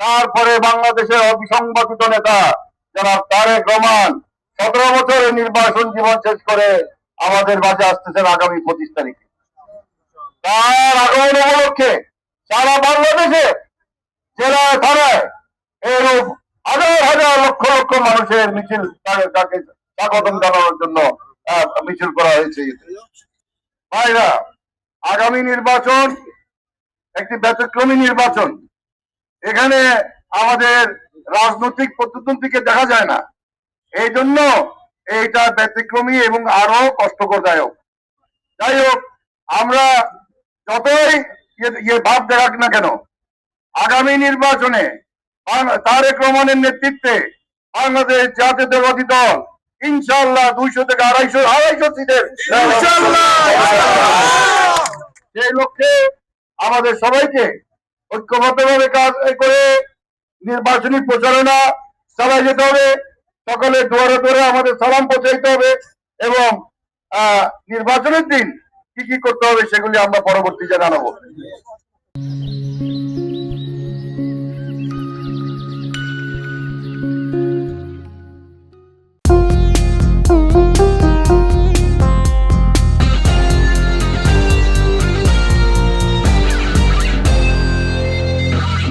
তারপরে বাংলাদেশের অবিসংবাদিত নেতা যারা তারেক রহমান সতেরো বছরের নির্বাচন জীবন শেষ করে আমাদের মাঝে আসতেছেন আগামী পঁচিশ তারিখে। তার আগমন উপলক্ষে সারা বাংলাদেশে, জেলায়, থানায় এরূপ হাজার হাজার লক্ষ লক্ষ মানুষের মিছিল তাকে স্বাগতম জানানোর জন্য মিছিল করা হয়েছে। ভাইরা, আগামী নির্বাচন একটি ব্যতিক্রমী নির্বাচন। এখানে আমাদের রাজনৈতিক পদ্ধতিকে দেখা যায় না। এই জন্য এইটা ব্যতিক্রমী এবং আরও কষ্টকরদায়ক। যাই হোক আমরা যতই ইয়ে- ইয়ে ভাব দেখাক না কেন আগামী নির্বাচনে তারেক রহমানের নেতৃত্বে বাংলাদেশ জাতীয়তাবাদী দল ইনশাল্লাহ দুইশো থেকে আড়াইশো আড়াইশো সিটের সেই লক্ষ্যে আমাদের সবাইকে ঐক্যবদ্ধভাবে কাজ করে নির্বাচনী প্রচারণা চালাই যেতে হবে। সকলে দুয়ারে দুয়ারে আমাদের সালাম পৌঁছাইতে হবে এবং নির্বাচনের দিন কি কি করতে হবে সেগুলি আমরা পরবর্তীতে জানাব।